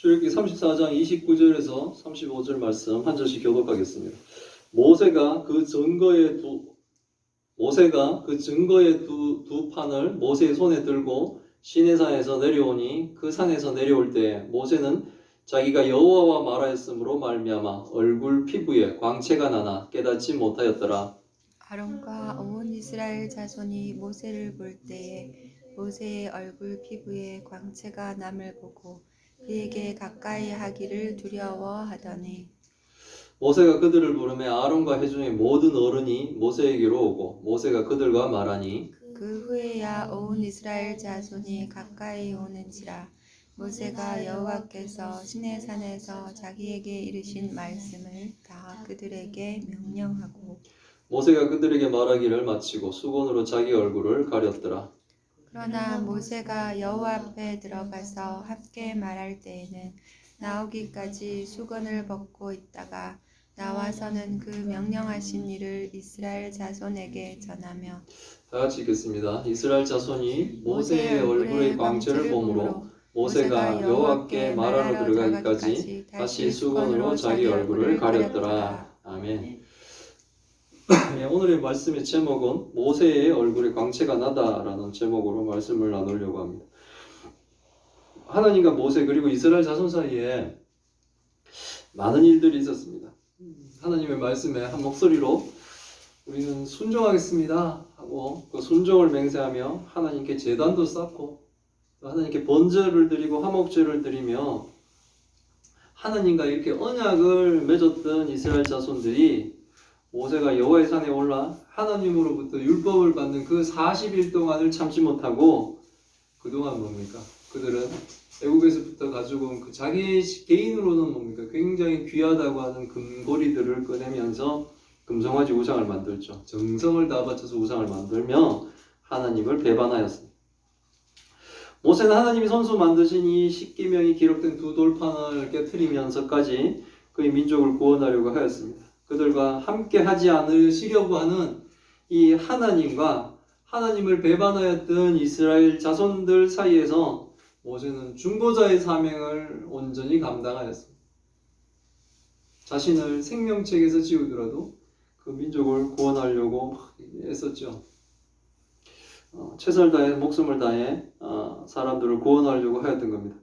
출애굽기 34장 29절에서 35절 말씀 한 절씩 교독하겠습니다. 모세가 그 증거의 두 모세가 그 증거의 두, 두 판을 모세의 손에 들고 시내산에서 내려오니 그 산에서 내려올 때 모세는 자기가 여호와와 말하였으므로 말미암아 얼굴 피부에 광채가 나나 깨닫지 못하였더라. 아론과 온 이스라엘 자손이 모세를 볼 때에 모세의 얼굴 피부에 광채가 남을 보고 그에게 가까이 하기를 두려워하더니 모세가 그들을 부르며 아론과 회중의 모든 어른이 모세에게로 오고 모세가 그들과 말하니 그 후에야 온 이스라엘 자손이 가까이 오는지라 모세가 여호와께서 시내산에서 자기에게 이르신 말씀을 다 그들에게 명령하고 모세가 그들에게 말하기를 마치고 수건으로 자기 얼굴을 가렸더라. 그러나 모세가 여호와 앞에 들어가서 함께 말할 때에는 나오기까지 수건을 벗고 있다가 나와서는 그 명령하신 일을 이스라엘 자손에게 전하며 다 같이 읽겠습니다. 이스라엘 자손이 모세의 얼굴의 광채를 보므로 모세가 여호와께 말하러 들어가기까지 다시 수건으로 자기 얼굴을 가렸더라. 아멘. 예, 오늘의 말씀의 제목은 모세의 얼굴에 광채가 나다라는 제목으로 말씀을 나누려고 합니다. 하나님과 모세 그리고 이스라엘 자손 사이에 많은 일들이 있었습니다. 하나님의 말씀에 한 목소리로 우리는 순종하겠습니다 하고 그 순종을 맹세하며 하나님께 제단도 쌓고 또 하나님께 번제를 드리고 화목제를 드리며 하나님과 이렇게 언약을 맺었던 이스라엘 자손들이 모세가 여호와의 산에 올라 하나님으로부터 율법을 받는 그 40일 동안을 참지 못하고 그동안 뭡니까? 그들은 애국에서부터 가지고 온 그 자기 개인으로는 뭡니까? 굉장히 귀하다고 하는 금고리들을 꺼내면서 금송아지 우상을 만들죠. 정성을 다 바쳐서 우상을 만들며 하나님을 배반하였습니다. 모세는 하나님이 선수 만드신 이 십계명이 기록된 두 돌판을 깨뜨리면서까지 그의 민족을 구원하려고 하였습니다. 그들과 함께 하지 않으시려고 하는 이 하나님과 하나님을 배반하였던 이스라엘 자손들 사이에서 모세는 중보자의 사명을 온전히 감당하였습니다. 자신을 생명책에서 지우더라도 그 민족을 구원하려고 애썼죠. 어, 최선을 다해 목숨을 다해 어, 사람들을 구원하려고 하였던 겁니다.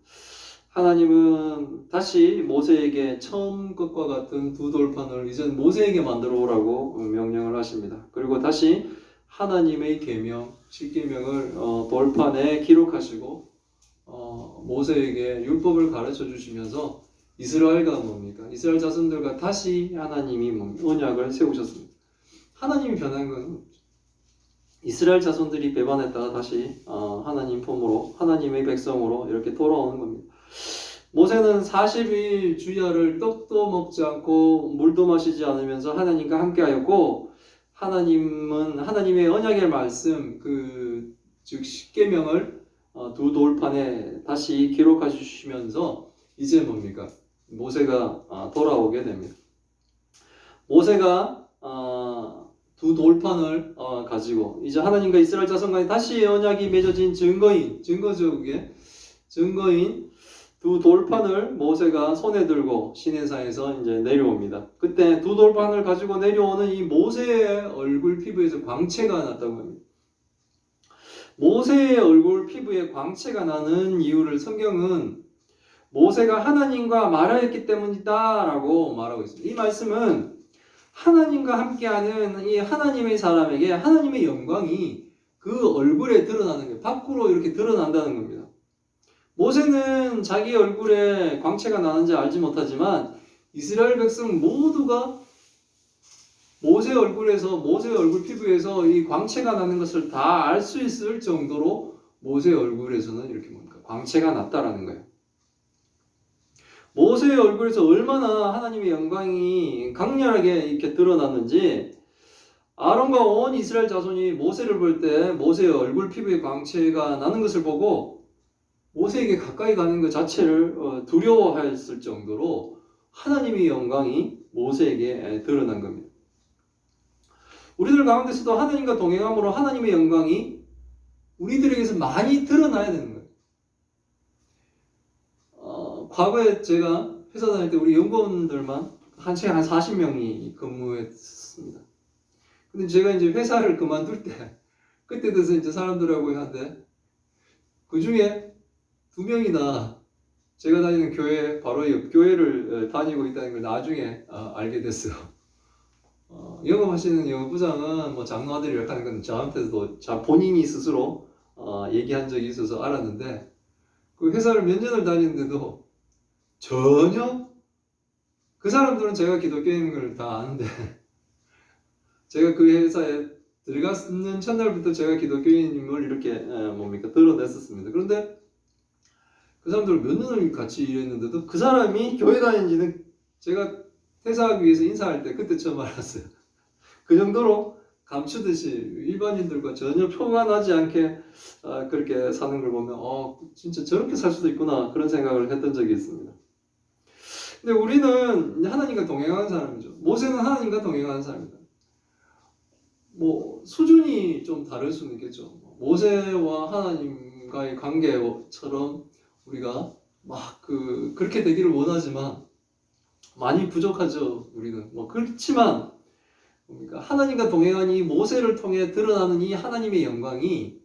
하나님은 다시 모세에게 처음 것과 같은 두 돌판을 이젠 모세에게 만들어 오라고 명령을 하십니다. 그리고 다시 하나님의 계명, 십계명을 어, 돌판에 기록하시고 어, 모세에게 율법을 가르쳐 주시면서 이스라엘과 뭡니까? 이스라엘 자손들과 다시 하나님이? 언약을 세우셨습니다. 하나님이 변한 것은 이스라엘 자손들이 배반했다가 다시 어, 하나님 품으로 하나님의 백성으로 이렇게 돌아오는 겁니다. 모세는 40일 주야를 떡도 먹지 않고 물도 마시지 않으면서 하나님과 함께하였고 하나님은 하나님의 언약의 말씀 그 즉 십계명을 어, 두 돌판에 다시 기록해 주시면서 이제 뭡니까 모세가 어, 돌아오게 됩니다. 모세가 어, 두 돌판을 어, 가지고 이제 하나님과 이스라엘 자손 간에 다시 언약이 맺어진 증거인 그게 증거인 두 돌판을 모세가 손에 들고 시내산에서 이제 내려옵니다. 그때 두 돌판을 가지고 내려오는 이 모세의 얼굴 피부에서 광채가 났다고 합니다. 모세의 얼굴 피부에 광채가 나는 이유를 성경은 모세가 하나님과 말하였기 때문이다라고 말하고 있습니다. 이 말씀은 하나님과 함께하는 이 하나님의 사람에게 하나님의 영광이 그 얼굴에 드러나는 게 밖으로 이렇게 드러난다는 겁니다. 모세는 자기 얼굴에 광채가 나는지 알지 못하지만 이스라엘 백성 모두가 모세 얼굴에서 모세 얼굴 피부에서 이 광채가 나는 것을 다 알 수 있을 정도로 모세 얼굴에서는 이렇게 뭡니까 광채가 났다라는 거예요. 모세의 얼굴에서 얼마나 하나님의 영광이 강렬하게 이렇게 드러났는지 아론과 온 이스라엘 자손이 모세를 볼 때 모세의 얼굴 피부에 광채가 나는 것을 보고 모세에게 가까이 가는 것 자체를 어, 두려워했을 정도로 하나님의 영광이 모세에게 드러난 겁니다. 우리들 가운데서도 하나님과 동행함으로 하나님의 영광이 우리들에게서 많이 드러나야 되는 거예요. 어, 과거에 제가 회사 다닐 때 우리 연구원들만 한 채 한 40명이 근무했습니다. 근데 제가 이제 회사를 그만둘 때 그때 돼서 이제 사람들하고 하는데 그 중에 두 명이나 제가 다니는 교회 바로 옆 교회를 어, 다니고 있다는 걸 나중에 어, 알게 됐어요. 어, 영업하시는 영업부장은 뭐 장로 아들이라 하는 건 저한테도 자 본인이 스스로 어, 얘기한 적이 있어서 알았는데 그 회사를 몇 년을 다니는데도 전혀 그 사람들은 제가 기독교인 걸 다 아는데 제가 그 회사에 들어갔는 첫날부터 제가 기독교인임을 이렇게 에, 뭡니까 드러냈었습니다. 그런데 그 사람들 몇 년을 같이 일했는데도 그 사람이 교회 다닌지는 제가 퇴사하기 위해서 인사할 때 그때 처음 알았어요. 그 정도로 감추듯이 일반인들과 전혀 표만하지 않게 아, 그렇게 사는 걸 보면 어 진짜 저렇게 살 수도 있구나 그런 생각을 했던 적이 있습니다. 근데 우리는 하나님과 동행하는 사람이죠. 모세는 하나님과 동행하는 사람이다. 뭐 수준이 좀 다를 수는 있겠죠. 모세와 하나님과의 관계처럼 우리가 막 그 그렇게 되기를 원하지만 많이 부족하죠. 우리는 뭐 그렇지만 뭡니까 하나님과 동행한 이 모세를 통해 드러나는 이 하나님의 영광이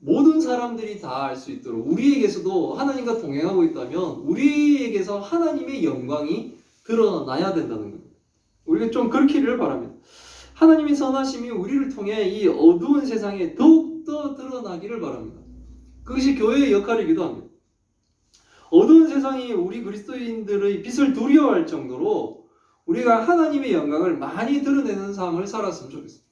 모든 사람들이 다 알 수 있도록 우리에게서도 하나님과 동행하고 있다면 우리에게서 하나님의 영광이 드러나야 된다는 겁니다. 우리가 좀 그렇기를 바랍니다. 하나님의 선하심이 우리를 통해 이 어두운 세상에 더욱더 드러나기를 바랍니다. 그것이 교회의 역할이기도 합니다. 어두운 세상이 우리 그리스도인들의 빛을 두려워할 정도로 우리가 하나님의 영광을 많이 드러내는 삶을 살았으면 좋겠습니다.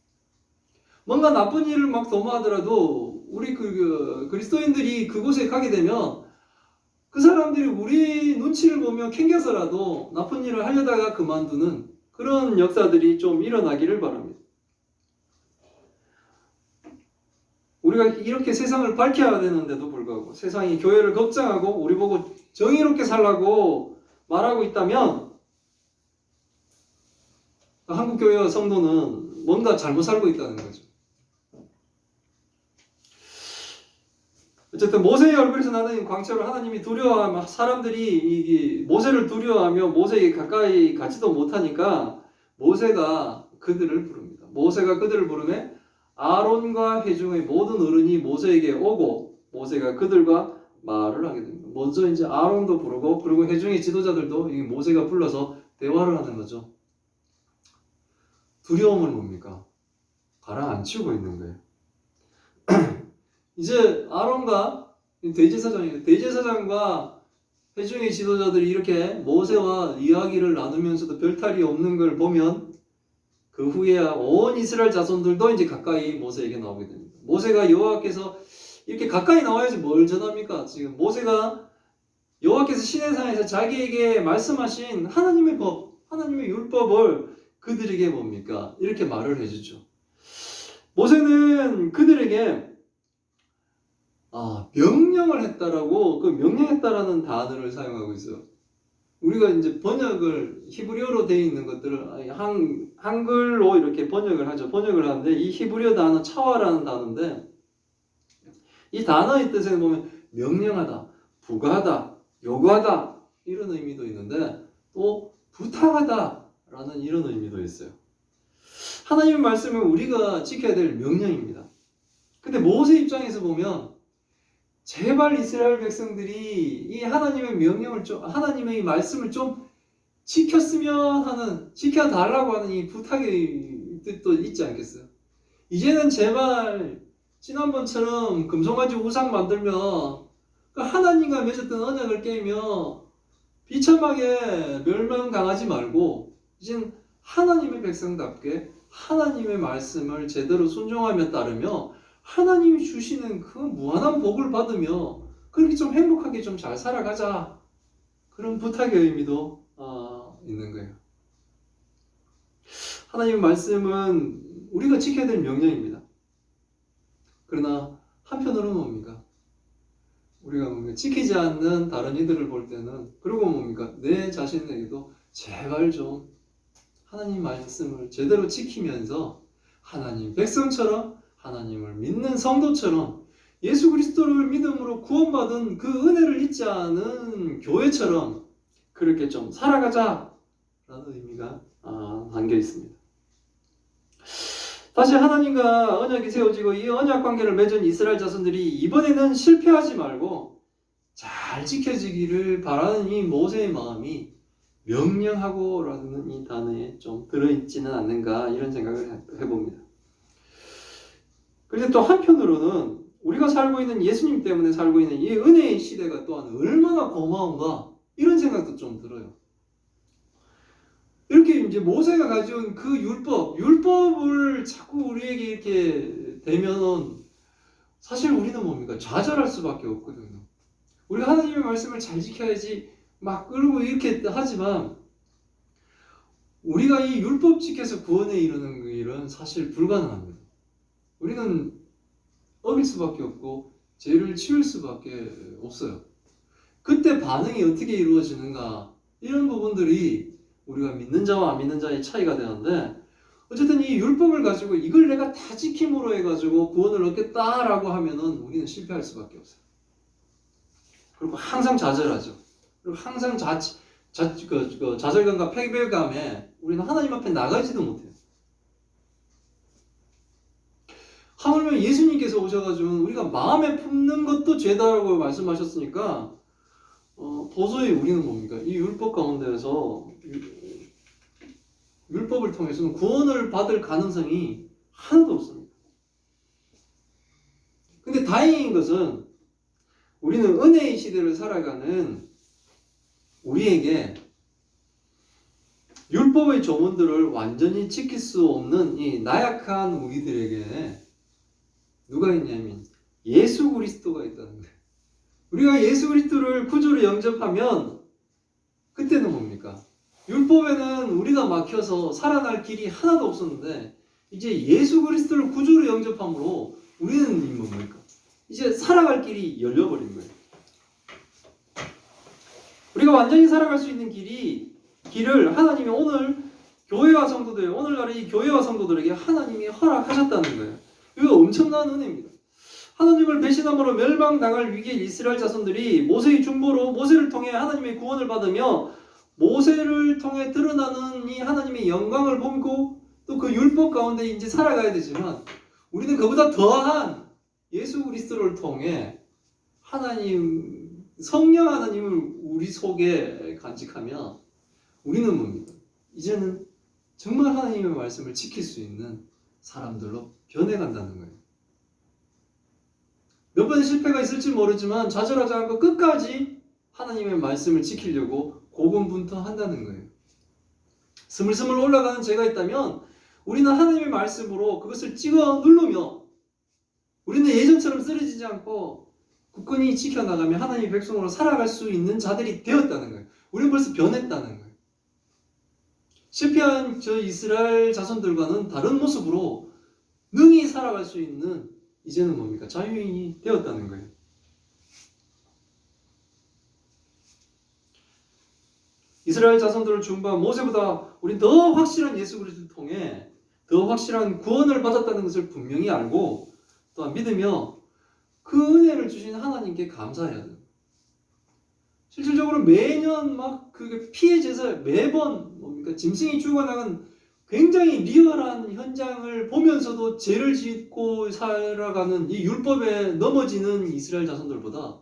뭔가 나쁜 일을 막 도모하더라도 우리 그, 그 그리스도인들이 그곳에 가게 되면 그 사람들이 우리 눈치를 보며 캥겨서라도 나쁜 일을 하려다가 그만두는 그런 역사들이 좀 일어나기를 바랍니다. 우리가 이렇게 세상을 밝혀야 되는데도 불구하고 세상이 교회를 걱정하고 우리 보고 정의롭게 살라고 말하고 있다면 한국 교회와 성도는 뭔가 잘못 살고 있다는 거죠. 어쨌든 모세의 얼굴에서 나는 광채로 하나님이 두려워하며 사람들이 이 모세를 두려워하며 모세에게 가까이 가지도 못하니까 모세가 그들을 부릅니다. 모세가 그들을 부르매 아론과 회중의 모든 어른이 모세에게 오고 모세가 그들과 말을 하게 됩니다. 먼저 이제 아론도 부르고 그리고 회중의 지도자들도 이 모세가 불러서 대화를 하는 거죠. 두려움은 뭡니까? 가라앉히고 있는 거예요. 이제 아론과 대제사장이 대제사장과 회중의 지도자들이 이렇게 모세와 이야기를 나누면서도 별탈이 없는 걸 보면 그 후에야 온 이스라엘 자손들도 이제 가까이 모세에게 나오게 됩니다. 모세가 여호와께서 이렇게 가까이 나와야지 뭘 전합니까? 지금 모세가 여호와께서 시내산에서 자기에게 말씀하신 하나님의 법, 하나님의 율법을 그들에게 뭡니까? 이렇게 말을 해주죠. 모세는 그들에게 아, 명령을 했다라고 그 명령했다라는 단어를 사용하고 있어요. 우리가 이제 번역을 히브리어로 되어 있는 것들을 한, 한글로 이렇게 번역을 하죠. 번역을 하는데 이 히브리어 단어 차와라는 단어인데 이 단어의 뜻에는 보면 명령하다, 부과하다, 요구하다 이런 의미도 있는데 또 부탁하다라는 이런 의미도 있어요. 하나님의 말씀은 우리가 지켜야 될 명령입니다. 근데 모세 입장에서 보면 제발 이스라엘 백성들이 이 하나님의 명령을 좀 하나님의 말씀을 좀 지켰으면 하는 지켜달라고 하는 이 부탁의 뜻도 있지 않겠어요? 이제는 제발 지난번처럼 금송아지 우상 만들며 그 하나님과 맺었던 언약을 깨며 비참하게 멸망당하지 말고 이젠 하나님의 백성답게 하나님의 말씀을 제대로 순종하며 따르며 하나님이 주시는 그 무한한 복을 받으며 그렇게 좀 행복하게 좀 잘 살아가자 그런 부탁의 의미도 어, 있는 거예요. 하나님의 말씀은 우리가 지켜야 될 명령입니다. 그러나 한편으로는 뭡니까? 우리가 뭡니까? 지키지 않는 다른 이들을 볼 때는 그리고 뭡니까? 내 자신에게도 제발 좀 하나님 말씀을 제대로 지키면서 하나님 백성처럼 하나님을 믿는 성도처럼 예수 그리스도를 믿음으로 구원받은 그 은혜를 잊지 않은 교회처럼 그렇게 좀 살아가자라는 의미가 아, 담겨 있습니다. 다시 하나님과 언약이 세워지고 이 언약 관계를 맺은 이스라엘 자손들이 이번에는 실패하지 말고 잘 지켜지기를 바라는 이 모세의 마음이 명령하고라는 이 단어에 좀 들어있지는 않는가 이런 생각을 해- 해봅니다. 그런데 또 한편으로는 우리가 살고 있는 예수님 때문에 살고 있는 이 은혜의 시대가 또한 얼마나 고마운가 이런 생각도 좀 들어요. 이렇게 이제 모세가 가져온 그 율법, 율법을 자꾸 우리에게 이렇게 되면은 사실 우리는 뭡니까? 좌절할 수밖에 없거든요. 우리가 하나님의 말씀을 잘 지켜야지 막 끌고 이렇게 하지만 우리가 이 율법 지켜서 구원에 이르는 그 일은 사실 불가능합니다. 우리는 어길 수밖에 없고 죄를 치울 수밖에 없어요. 그때 반응이 어떻게 이루어지는가 이런 부분들이 우리가 믿는 자와 안 믿는 자의 차이가 되는데 어쨌든 이 율법을 가지고 이걸 내가 다 지킴으로 해가지고 구원을 얻겠다라고 하면은 우리는 실패할 수밖에 없어요. 그리고 항상 좌절하죠. 그리고 항상 자, 자, 그, 그 좌절감과 패배감에 우리는 하나님 앞에 나가지도 못해요. 하물며 예수님께서 오셔가지고 우리가 마음에 품는 것도 죄다라고 말씀하셨으니까 어, 도저히 우리는 뭡니까? 이 율법 가운데에서 율- 율법을 통해서는 구원을 받을 가능성이 하나도 없습니다. 근데 다행인 것은 우리는 은혜의 시대를 살아가는 우리에게 율법의 조문들을 완전히 지킬 수 없는 이 나약한 우리들에게 누가 있냐면 예수 그리스도가 있다는 거예요. 우리가 예수 그리스도를 구주로 영접하면 그때는 뭡니까? 율법에는 우리가 막혀서 살아날 길이 하나도 없었는데 이제 예수 그리스도를 구주로 영접함으로 우리는 이 뭡니까? 이제 살아갈 길이 열려버린 거예요. 우리가 완전히 살아갈 수 있는 길이 길을 하나님이 오늘 교회와 성도들 오늘날의 이 교회와 성도들에게 하나님이 허락하셨다는 거예요. 이거 엄청난 은혜입니다. 하나님을 배신함으로 멸망당할 위기에 이스라엘 자손들이 모세의 중보로 모세를 통해 하나님의 구원을 받으며 모세를 통해 드러나는 이 하나님의 영광을 보고 또 그 율법 가운데 이제 살아가야 되지만 우리는 그보다 더한 예수 그리스도를 통해 하나님 성령 하나님을 우리 속에 간직하며 우리는 뭡니까? 이제는 정말 하나님의 말씀을 지킬 수 있는 사람들로 변해간다는 거예요. 몇 번의 실패가 있을지 모르지만 좌절하지 않고 끝까지 하나님의 말씀을 지키려고 고군분투한다는 거예요. 스물스물 올라가는 죄가 있다면 우리는 하나님의 말씀으로 그것을 찍어 누르며 우리는 예전처럼 쓰러지지 않고 굳건히 지켜나가며 하나님의 백성으로 살아갈 수 있는 자들이 되었다는 거예요. 우리는 벌써 변했다는 거예요. 실패한 저 이스라엘 자손들과는 다른 모습으로 능히 살아갈 수 있는 이제는 뭡니까? 자유인이 되었다는 거예요. 이스라엘 자손들을 중보한 모세보다 우리 더 확실한 예수 그리스도를 통해 더 확실한 구원을 받았다는 것을 분명히 알고 또한 믿으며 그 은혜를 주신 하나님께 감사해야 돼요. 실질적으로 매년 막 그게 피해 제사 매번 뭡니까 짐승이 죽어나간 굉장히 리얼한 현장을 보면서도 죄를 짓고 살아가는 이 율법에 넘어지는 이스라엘 자손들보다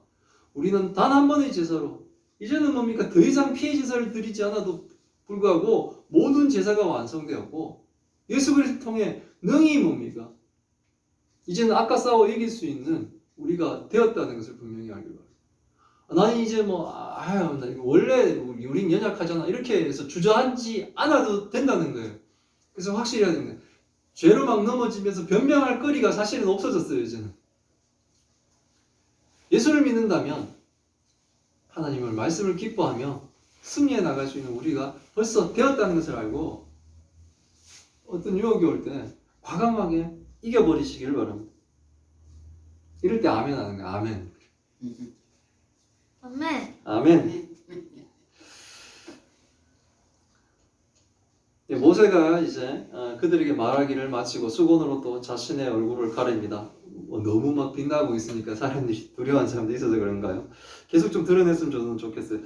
우리는 단 한 번의 제사로 이제는 뭡니까 더 이상 피해 제사를 드리지 않아도 불구하고 모든 제사가 완성되었고 예수 그리스도 통해 능히 뭡니까 이제는 아까 싸워 이길 수 있는 우리가 되었다는 것을 분명히 알기 바랍니다. 나는 이제 뭐 아유 나 이거 원래 우린 연약하잖아 이렇게 해서 주저앉지 않아도 된다는 거예요. 그래서 확실히 해야 됩니다. 죄로 막 넘어지면서 변명할 거리가 사실은 없어졌어요 이제는. 예수를 믿는다면 하나님을 말씀을 기뻐하며 승리해 나갈 수 있는 우리가 벌써 되었다는 것을 알고 어떤 유혹이 올 때 과감하게 이겨버리시기를 바랍니다. 이럴 때 아멘 하는 거야 아멘. 아멘. 아멘. 예, 모세가 이제 어, 그들에게 말하기를 마치고 수건으로 또 자신의 얼굴을 가립니다. 뭐 너무 막 빛나고 있으니까 사람들이 두려워하는 사람도 있어서 그런가요? 계속 좀 드러냈으면 좋겠어요.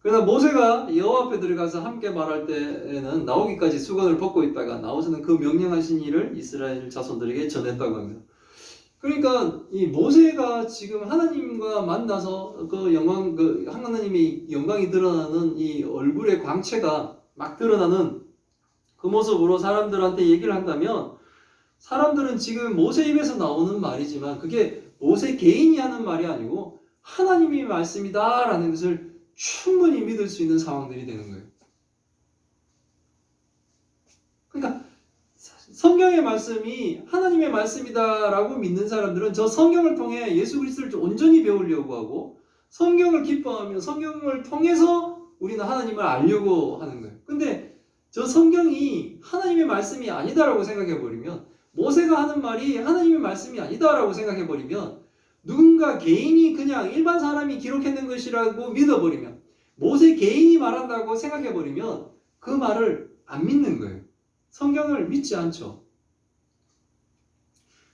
그러나 모세가 여호와 앞에 들어가서 함께 말할 때에는 나오기까지 수건을 벗고 있다가 나오서는 그 명령하신 일을 이스라엘 자손들에게 전했다고 합니다. 그러니까 이 모세가 지금 하나님과 만나서 그 영광 그 하나님이 영광이 드러나는 이 얼굴의 광채가 막 드러나는 그 모습으로 사람들한테 얘기를 한다면 사람들은 지금 모세 입에서 나오는 말이지만 그게 모세 개인이 하는 말이 아니고 하나님의 말씀이다라는 것을 충분히 믿을 수 있는 상황들이 되는 거예요. 그러니까 성경의 말씀이 하나님의 말씀이다라고 믿는 사람들은 저 성경을 통해 예수 그리스도를 온전히 배우려고 하고 성경을 기뻐하며 성경을 통해서 우리는 하나님을 알려고 하는 거예요. 근데 저 성경이 하나님의 말씀이 아니다라고 생각해 버리면 모세가 하는 말이 하나님의 말씀이 아니다라고 생각해 버리면 누군가 개인이 그냥 일반 사람이 기록했는 것이라고 믿어 버리면 모세 개인이 말한다고 생각해 버리면 그 말을 안 믿는 거예요. 성경을 믿지 않죠.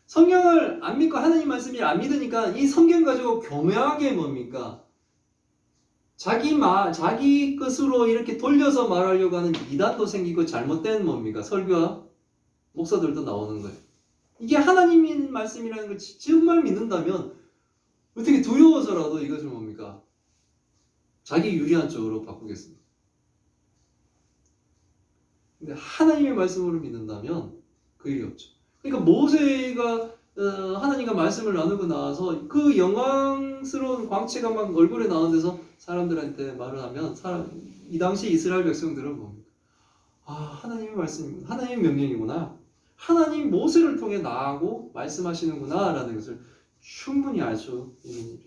성경을 안 믿고 하나님 말씀을 안 믿으니까 이 성경 가지고 교묘하게 뭡니까? 자기 말, 자기 것으로 이렇게 돌려서 말하려고 하는 이단도 생기고 잘못된 뭡니까? 설교와 목사들도 나오는 거예요. 이게 하나님의 말씀이라는 걸 정말 믿는다면 어떻게 두려워서라도 이것을 뭡니까? 자기 유리한 쪽으로 바꾸겠습니다. 근데 하나님의 말씀으로 믿는다면 그 일이 없죠. 그러니까 모세가 어, 하나님과 말씀을 나누고 나서 그 영광스러운 광채가 막 얼굴에 나온 데서 사람들한테 말을 하면 사람, 이 당시 이스라엘 백성들은 뭡니까? 아 하나님의 말씀, 하나님의 명령이구나. 하나님 모세를 통해 나하고 말씀하시는구나라는 것을 충분히 알 수 있는.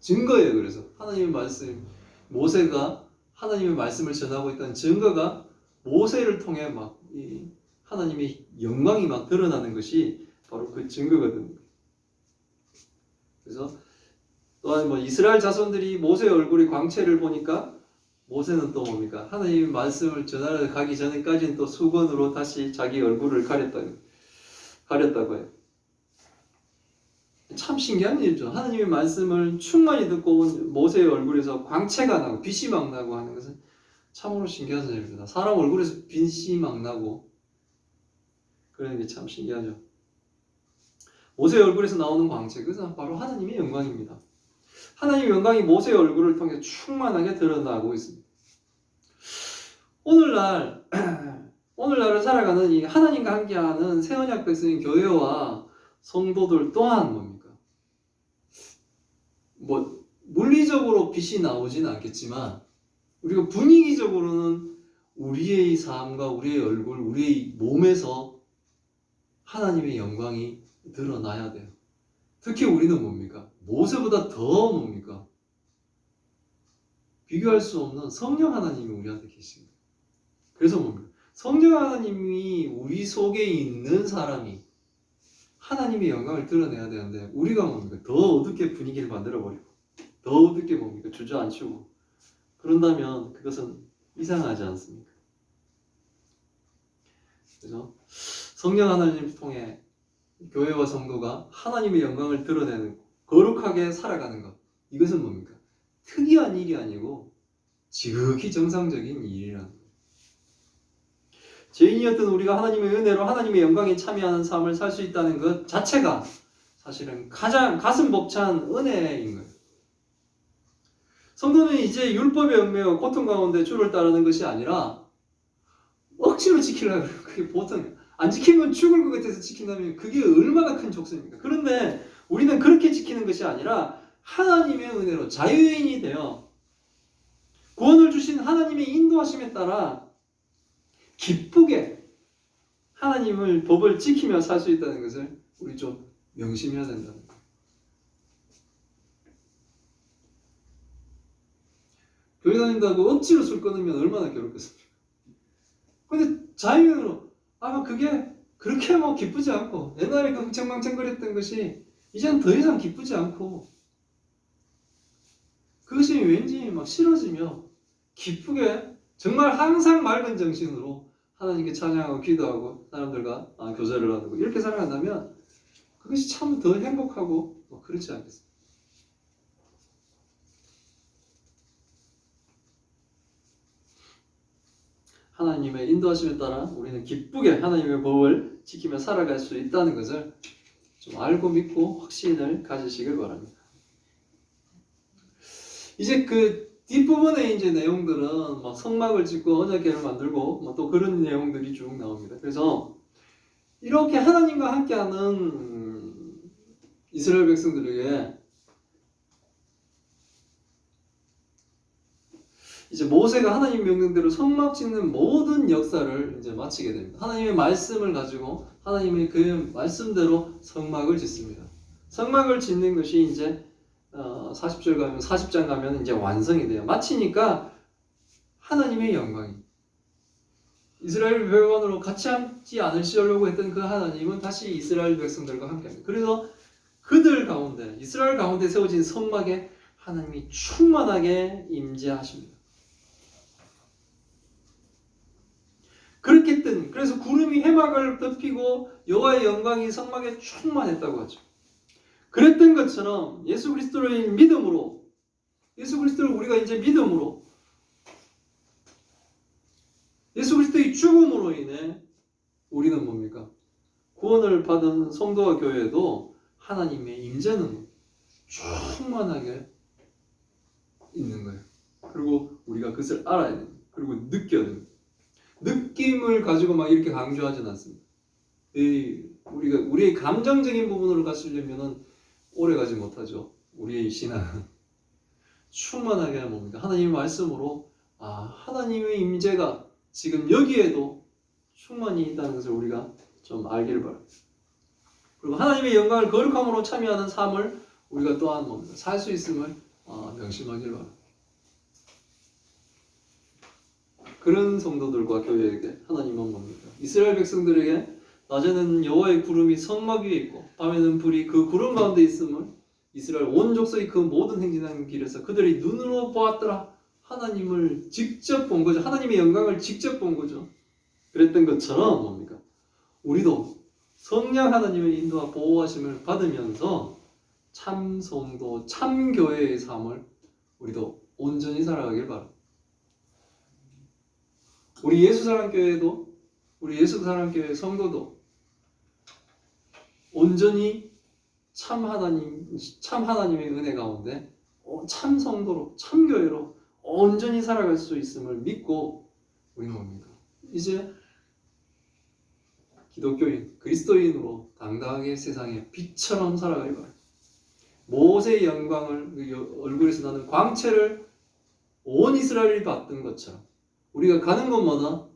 증거예요. 그래서 하나님의 말씀, 모세가 하나님의 말씀을 전하고 있다는 증거가 모세를 통해 막이 하나님의 영광이 막 드러나는 것이 바로 그 증거거든요. 그래서 또한 뭐 이스라엘 자손들이 모세의 얼굴의 광채를 보니까 모세는 또 뭡니까? 하나님의 말씀을 전하러 가기 전에까지는 또 수건으로 다시 자기 얼굴을 가렸다, 가렸다고 해요. 참 신기한 일이죠. 하나님의 말씀을 충만히 듣고 온 모세의 얼굴에서 광채가 나고 빛이 막 나고 하는 것은 참으로 신기한 일입니다. 사람 얼굴에서 빛이 막 나고 그러는 게 참 신기하죠. 모세의 얼굴에서 나오는 광채, 그것은 바로 하나님의 영광입니다. 하나님의 영광이 모세의 얼굴을 통해 충만하게 드러나고 있습니다. 오늘날 오늘날을 살아가는 이 하나님과 함께하는 새언약 백성인 교회와 성도들 또한 뭡니까? 뭐 물리적으로 빛이 나오지는 않겠지만 우리가 분위기적으로는 우리의 삶과 우리의 얼굴, 우리의 몸에서 하나님의 영광이 드러나야 돼요. 특히 우리는 뭡니까? 모세보다 더 뭡니까? 비교할 수 없는 성령 하나님이 우리한테 계십니다. 그래서 뭡니까? 성령 하나님이 우리 속에 있는 사람이 하나님의 영광을 드러내야 되는데 우리가 뭡니까? 더 어둡게 분위기를 만들어 버리고 더 어둡게 뭡니까? 주저앉히고 그런다면 그것은 이상하지 않습니까? 그래서 성령 하나님을 통해 교회와 성도가 하나님의 영광을 드러내는 거룩하게 살아가는 것 이것은 뭡니까? 특이한 일이 아니고 지극히 정상적인 일이라는. 죄인이었던 우리가 하나님의 은혜로 하나님의 영광에 참여하는 삶을 살 수 있다는 것 자체가 사실은 가장 가슴 벅찬 은혜인 거예요. 성도는 이제 율법에 얽매여 고통 가운데 주를 따르는 것이 아니라 억지로 지키려고. 그게 보통 안 지키면 죽을 것 같아서 지킨다면 그게 얼마나 큰 족쇄입니까? 그런데 우리는 그렇게 지키는 것이 아니라 하나님의 은혜로 자유인이 되어 구원을 주신 하나님의 인도하심에 따라 기쁘게 하나님을 법을 지키며 살 수 있다는 것을 우리 좀 명심해야 된다는 거예요. 교회 다닌다고 억지로 술 끊으면 얼마나 괴롭겠습니까? 근데 자유인으로 아마 그게 그렇게 뭐 기쁘지 않고 옛날에 그 흥청망청거렸던 것이 이제는 더 이상 기쁘지 않고 그것이 왠지 막 싫어지며 기쁘게 정말 항상 맑은 정신으로 하나님께 찬양하고 기도하고 사람들과 아, 교제를 하고 이렇게 살아간다면 그것이 참 더 행복하고 뭐 그렇지 않겠습니까? 하나님의 인도하심에 따라 우리는 기쁘게 하나님의 법을 지키며 살아갈 수 있다는 것을 좀 알고 믿고 확신을 가지시길 바랍니다. 이제 그 뒷부분에 이제 내용들은 막 성막을 짓고 언약궤를 만들고 뭐또 그런 내용들이 쭉 나옵니다. 그래서 이렇게 하나님과 함께하는 이스라엘 백성들에게 이제 모세가 하나님 명령대로 성막 짓는 모든 역사를 이제 마치게 됩니다. 하나님의 말씀을 가지고 하나님의 그 말씀대로 성막을 짓습니다. 성막을 짓는 것이 이제 어, 40절 가면 40장 가면 이제 완성이 돼요. 마치니까 하나님의 영광이 이스라엘 백원으로 같이 함지 않으시려고 했던 그 하나님은 다시 이스라엘 백성들과 함께합니다. 그래서 그들 가운데 이스라엘 가운데 세워진 성막에 하나님이 충만하게 임재하십니다. 그렇게 뜬 그래서 구름이 해막을 덮이고 여호와의 영광이 성막에 충만했다고 하죠. 그랬던 것처럼 예수 그리스도의 믿음으로 예수 그리스도를 우리가 이제 믿음으로 예수 그리스도의 죽음으로 인해 우리는 뭡니까? 구원을 받은 성도와 교회도 하나님의 임재는 충만하게 있는 거예요. 그리고 우리가 그것을 알아야 됩니다. 그리고 느껴야 됩니다. 느낌을 가지고 막 이렇게 강조하진 않습니다. 이 우리가 우리의 감정적인 부분으로 갔으려면은 오래 가지 못하죠. 우리의 신앙은 충만하게 하는 뭡니까? 하나님의 말씀으로 아 하나님의 임재가 지금 여기에도 충만히 있다는 것을 우리가 좀 알기를 바랍니다. 그리고 하나님의 영광을 거룩함으로 참여하는 삶을 우리가 또한 뭡니까? 살수 있음을 어, 명심하기를 바랍니다. 그런 성도들과 교회에게 하나님은 뭡니까? 이스라엘 백성들에게 낮에는 여호와의 구름이 성막 위에 있고 밤에는 불이 그 구름 가운데 있음을 이스라엘 온 족속이 그 모든 행진하는 길에서 그들이 눈으로 보았더라. 하나님을 직접 본 거죠. 하나님의 영광을 직접 본 거죠. 그랬던 것처럼 뭡니까? 우리도 성령 하나님의 인도와 보호하심을 받으면서 참 성도 참 교회의 삶을 우리도 온전히 살아가길 바랍니다 우리 예수사랑교회도 우리 예수사랑교회 성도도 온전히 참 하나님 참 하나님의 은혜 가운데 어, 참 성도로 참 교회로 온전히 살아갈 수 있음을 믿고 우리는 뭡니까? 이제 기독교인 그리스도인으로 당당하게 세상에 빛처럼 살아가길 바랍니다. 모세의 영광을 그 여- 얼굴에서 나는 광채를 온 이스라엘이 봤던 것처럼 우리가 가는 곳마다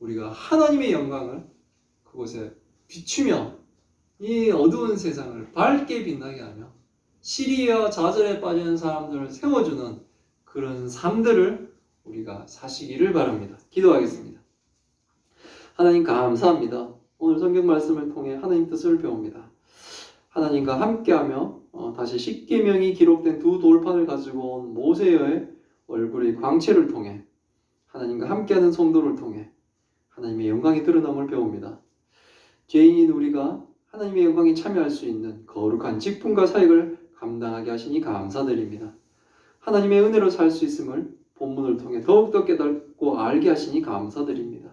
우리가 하나님의 영광을 그곳에 비추며 이 어두운 세상을 밝게 빛나게 하며 시리와 좌절에 빠지는 사람들을 세워주는 그런 삶들을 우리가 사시기를 바랍니다. 기도하겠습니다. 하나님 감사합니다. 오늘 성경 말씀을 통해 하나님 뜻을 배웁니다. 하나님과 함께하며 어, 다시 십계명이 기록된 두 돌판을 가지고 온 모세의 얼굴의 광채를 통해 하나님과 함께하는 성도를 통해 하나님의 영광이 드러남을 배웁니다. 죄인인 우리가 하나님의 영광에 참여할 수 있는 거룩한 직분과 사역을 감당하게 하시니 감사드립니다. 하나님의 은혜로 살 수 있음을 본문을 통해 더욱더 깨닫고 알게 하시니 감사드립니다.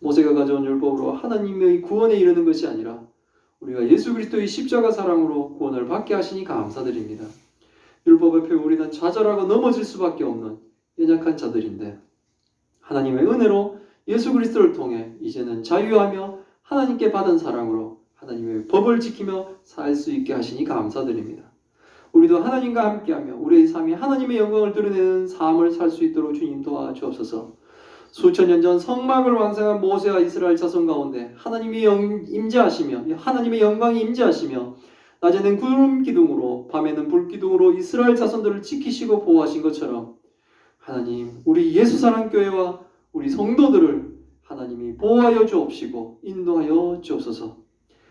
모세가 가져온 율법으로 하나님의 구원에 이르는 것이 아니라 우리가 예수 그리스도의 십자가 사랑으로 구원을 받게 하시니 감사드립니다. 율법 앞에 우리는 좌절하고 넘어질 수밖에 없는 연약한 자들인데 하나님의 은혜로 예수 그리스도를 통해 이제는 자유하며 하나님께 받은 사랑으로 하나님의 법을 지키며 살 수 있게 하시니 감사드립니다. 우리도 하나님과 함께하며 우리의 삶이 하나님의 영광을 드러내는 삶을 살 수 있도록 주님 도와주옵소서. 수천 년 전 성막을 완성한 모세와 이스라엘 자손 가운데 하나님이 영, 임재하시며 하나님의 영광이 임재하시며 낮에는 구름 기둥으로 밤에는 불 기둥으로 이스라엘 자손들을 지키시고 보호하신 것처럼 하나님 우리 예수 사랑 교회와 우리 성도들을 하나님이 보호하여 주옵시고 인도하여 주옵소서.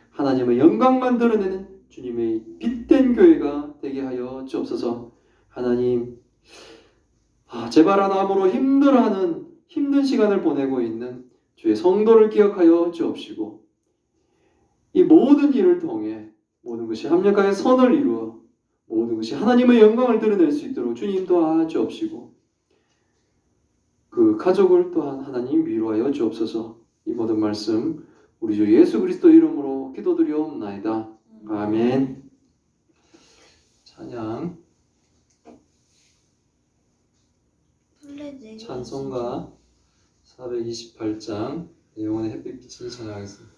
하나님의 영광만 드러내는 주님의 빛된 교회가 되게 하여 주옵소서. 하나님, 아, 제발 하나함으로 힘들어하는 힘든 시간을 보내고 있는 주의 성도를 기억하여 주옵시고 이 모든 일을 통해 모든 것이 합력하여 선을 이루어 모든 것이 하나님의 영광을 드러낼 수 있도록 주님 도와주옵시고 그 가족을 또한 하나님 위로하여 주옵소서 이 모든 말씀 우리 주 예수 그리스도 이름으로 기도드리옵나이다. 아멘. 찬양 찬송가 428장 영혼의 햇빛 비치는 찬양하겠습니다.